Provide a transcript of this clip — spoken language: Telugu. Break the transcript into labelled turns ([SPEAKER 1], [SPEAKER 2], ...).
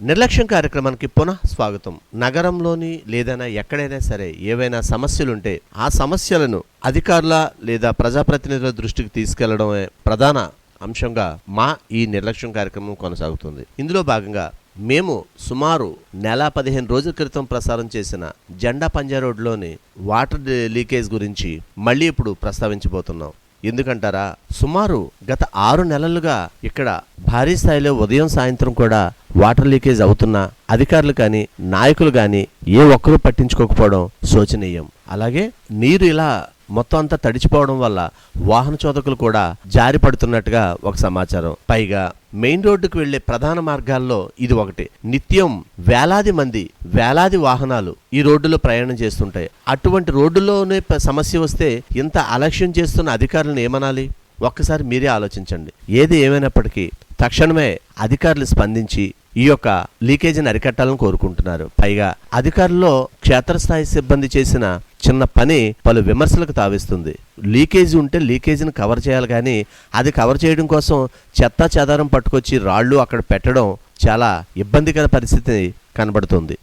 [SPEAKER 1] నిర్లక్ష్యం కార్యక్రమానికి పునః స్వాగతం. నగరంలోని లేదైనా ఎక్కడైనా సరే ఏవైనా సమస్యలుంటే ఆ సమస్యలను అధికారుల లేదా ప్రజాప్రతినిధుల దృష్టికి తీసుకెళ్ళడమే ప్రధాన అంశంగా మా ఈ నిర్లక్ష్యం కార్యక్రమం కొనసాగుతుంది. ఇందులో భాగంగా మేము సుమారు నెల పదిహేను రోజుల క్రితం ప్రసారం చేసిన జెండా పంజా రోడ్లోని వాటర్ లీకేజ్ గురించి మళ్ళీ ఇప్పుడు ప్రస్తావించబోతున్నాం. ఎందుకంటారా? సుమారు గత ఆరు నెలలుగా ఇక్కడ భారీ స్థాయిలో ఉదయం సాయంత్రం కూడా వాటర్ లీకేజ్ అవుతున్నా అధికారులు కానీ నాయకులు కానీ ఏ ఒక్కరూ పట్టించుకోకపోవడం శోచనీయం. అలాగే నీరు ఇలా మొత్తం అంతా తడిచిపోవడం వల్ల వాహన చోదకులు కూడా జారి పడుతున్నట్టుగా ఒక సమాచారం. పైగా మెయిన్ రోడ్డుకు వెళ్ళే ప్రధాన మార్గాల్లో ఇది ఒకటి. నిత్యం వేలాది మంది వేలాది వాహనాలు ఈ రోడ్డులో ప్రయాణం చేస్తుంటాయి. అటువంటి రోడ్డులోనే సమస్య వస్తే ఇంత అలక్ష్యం చేస్తున్న అధికారులను ఏమనాలి? ఒక్కసారి మీరే ఆలోచించండి. ఏది ఏమైనప్పటికీ తక్షణమే అధికారులు స్పందించి ఈ యొక్క లీకేజీని అరికట్టాలని కోరుకుంటున్నారు. పైగా అధికారుల్లో క్షేత్రస్థాయి సిబ్బంది చేసిన చిన్న పని పలు విమర్శలకు తావిస్తుంది. లీకేజీ ఉంటే లీకేజీని కవర్ చేయాలి కానీ అది కవర్ చేయడం కోసం చెత్త చెదారం పట్టుకొచ్చి రాళ్ళు అక్కడ పెట్టడం చాలా ఇబ్బందికర పరిస్థితి కనబడుతుంది.